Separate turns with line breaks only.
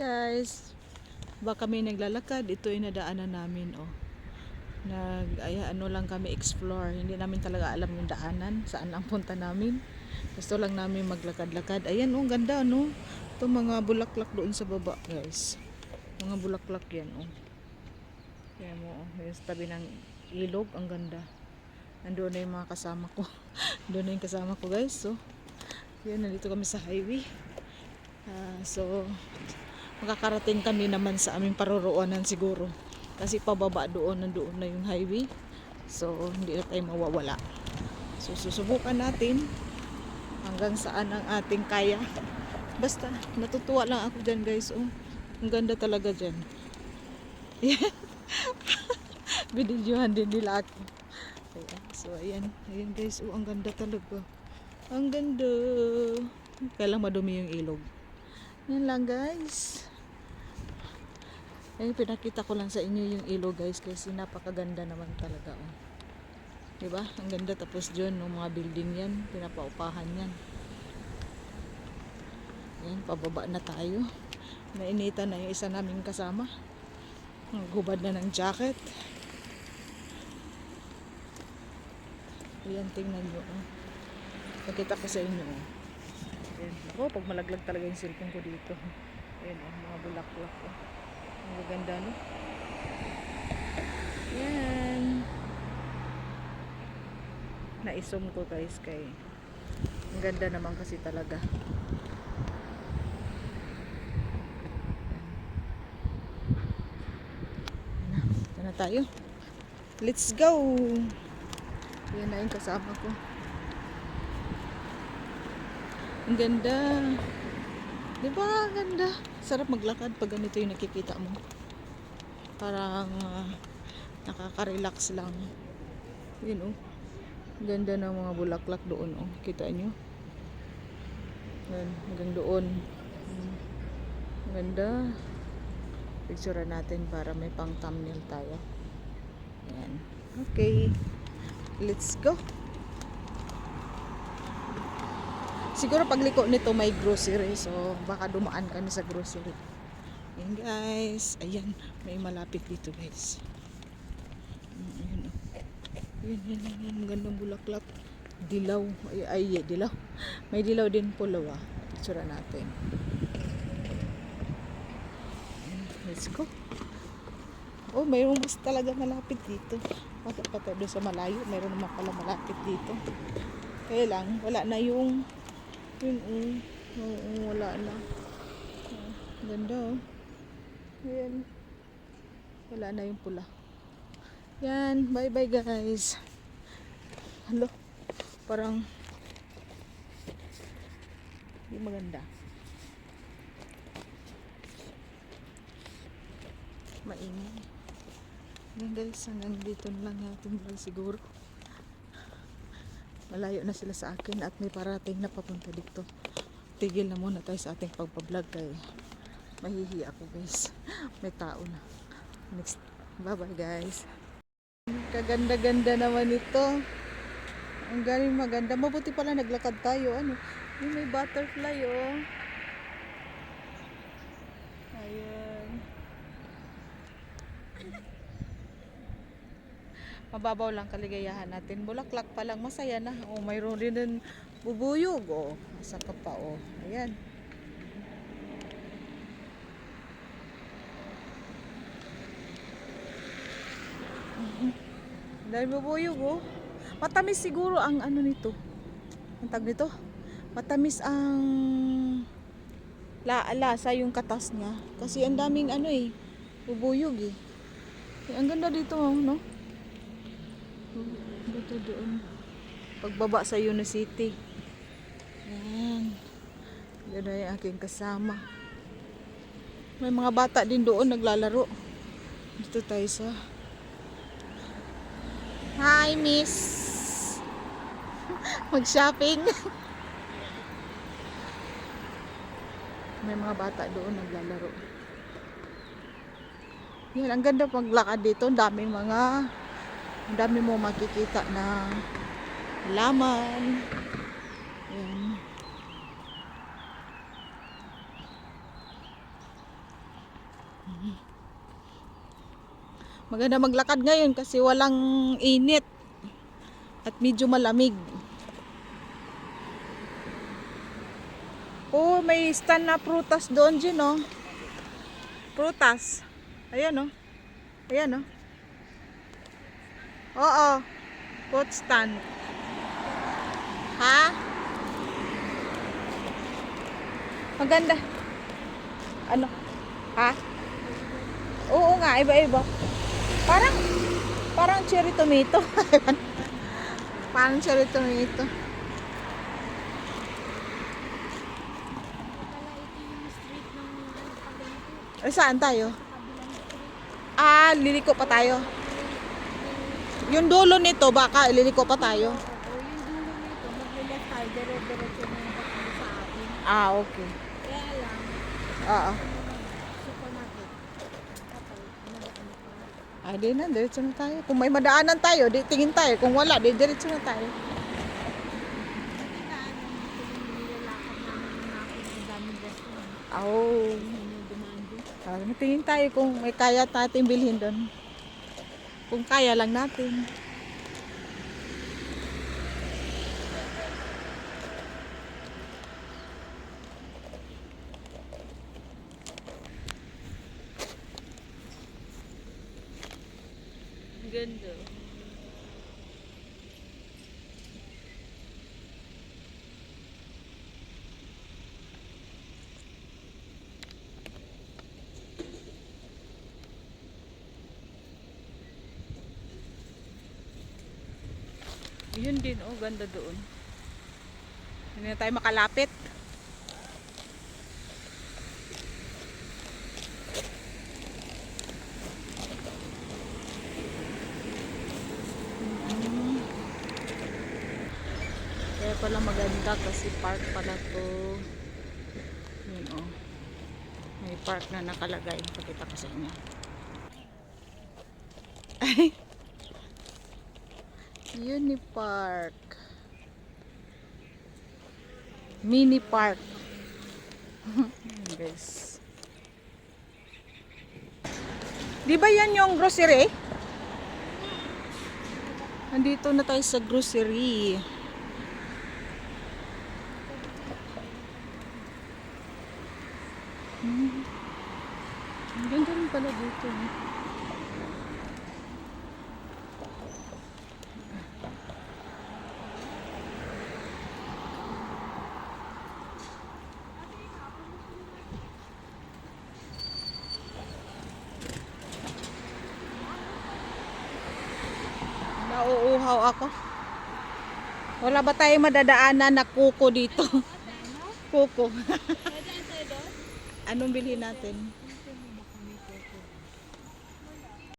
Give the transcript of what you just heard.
guys. Baka kami naglalakad. Ito yung nadaanan namin, oh. Nag, ay, ano lang kami explore. Hindi namin talaga alam yung daanan. Saan ang punta namin. Gusto lang namin maglakad-lakad. Ayan, oh, ganda, no? Ito mga bulaklak doon sa baba, guys. Mga bulaklak yan, oh. Kaya mo, oh. Yung tabi ng ilog, ang ganda. Nandoon na yung mga kasama ko. Doon na yung kasama ko, guys. So, yan, nandito kami sa highway. Ah, so, makakarating kami naman sa aming paroroonan siguro. Kasi pababa doon, nandoon na yung highway. So, hindi na tayo mawawala. So, susubukan natin hanggang saan ang ating kaya. Basta, natutuwa lang ako dyan guys. Oh, ang ganda talaga dyan. Binidyohan din nila ako. So, ayan. Ayan guys. Oh, ang ganda talaga. Ang ganda. Kailang madumi yung ilog. Yan lang guys. Ayun, pinakita ko lang sa inyo yung ilog guys kasi napakaganda naman talaga. Oh. Diba? Ang ganda tapos dyan, no, mga building yan. Pinapaupahan yan. Yan, pababa na tayo. Nainitan na yung isa naming kasama. Gubad na ng jacket. Ayan, tingnan nyo. Oh. Nakita ko sa inyo. Oh. Ayan. Ako, pag malaglag talaga yung cellphone ko dito. Ayan, oh, mga bulaklak. Oh. Ang gaganda, no? Yan. Naisum ko guys kay ang ganda naman kasi talaga. Ito na tayo. Let's go! Yan na yung kasama ko. Ang ganda. Di ba? Ganda. Sarap maglakad pag ganito yung nakikita mo. Parang ah, nakaka-relax lang. Yun oh. Ganda ng mga bulaklak doon oh. Kita nyo? Yan, hanggang doon. Ganda. Picture natin para may pang thumbnail tayo. Yan. Okay. Let's go. Siguro pagliko nito may grocery. So, baka dumaan kami sa grocery. Ayan guys. Ayan. May malapit dito guys. Ayan oh. Ayan, ayan, ayan. Magandang bulaklak. Dilaw. Ay, ay, dilaw. May dilaw din pulaw ah. Picture natin. Let's go. Oh, mayroong mas talaga malapit dito. Bakit pa tayo sa malayo? Mayroon naman pala malapit dito. Kaya lang, wala na yung yun, oh. Oo, wala na. Oh, ganda, oh. Ayan. Wala na yung pula. Yan, bye-bye guys. Hello. Parang hindi maganda. Maingay. Yan guys, hanggang dito lang natin siguro. Malayo na sila sa akin at may parating na papunta dito. Tigil na muna tayo sa ating pagpa-vlog kay mahihi ako guys. May tao na. Next. Bye-bye guys. Kaganda-ganda naman ito. Ang galing maganda. Mabuti pala naglakad tayo. Ano? May butterfly oh. Ayan. Mababaw lang kaligayahan natin. Bulaklak pa lang, masaya na. Oh, mayroon din din bubuyog. Oh, nasa ka pa. Oh, ayan. Dahil bubuyog, oh. Matamis siguro ang ano nito. Ang tag nito. Matamis ang la lasa yung katas niya. Kasi ang daming ano eh. Bubuyog. Eh, Ang ganda dito, oh, no? Dito doon. Pagbaba sa Unicity. Yan. Yan na yung aking kasama. May mga bata din doon naglalaro. Dito tayo sa... Hi, miss! Mag-shopping. May mga bata doon naglalaro. Yan, ang ganda paglakad dito. Ang daming mga ang dami mo makikita na laman. Yan. Maganda maglakad ngayon kasi walang init at medyo malamig. Oh, may stand na prutas doon, Jin, oh. Prutas. Ayan, oh. Ayan, oh. Oo. Fruit stand. Ha? Maganda. Ano? Ha? Oo nga, iba-iba. Parang, parang cherry tomato. parang cherry tomato. Eh, saan tayo? Ah, liliko pa tayo. Yung dulo nito, baka liliko pa tayo.
Oo, yung dulo nito, magle-left tayo, dire-diretso na yung papunta sa atin.
Ah, okay.
Kaya lang,
Oo.
supermarket. Kapag nadaan pa.
Ah, di na, diretso na tayo. Kung may madaanan tayo, di tingin tayo. Kung wala, di diretso na tayo. Oh. Ah, tingin tayo kung may kaya natin bilhin doon. Kung kaya lang natin. Ganda. Yun din, oh, ganda doon. Hindi na tayo makalapit. Mm. Kaya pala maganda kasi park pala to. Yun, oh. May park na nakalagay. Pakita ko sa inyo. Ay. Unipark. Mini park. Guys. Di ba yan yung grocery? Nandito na tayo sa grocery. Hmm. Ang ganda rin pala dito. eh. Nauuhaw ako. Wala ba tayong madadaanan na kuko dito? kuko. Anong bilhin natin?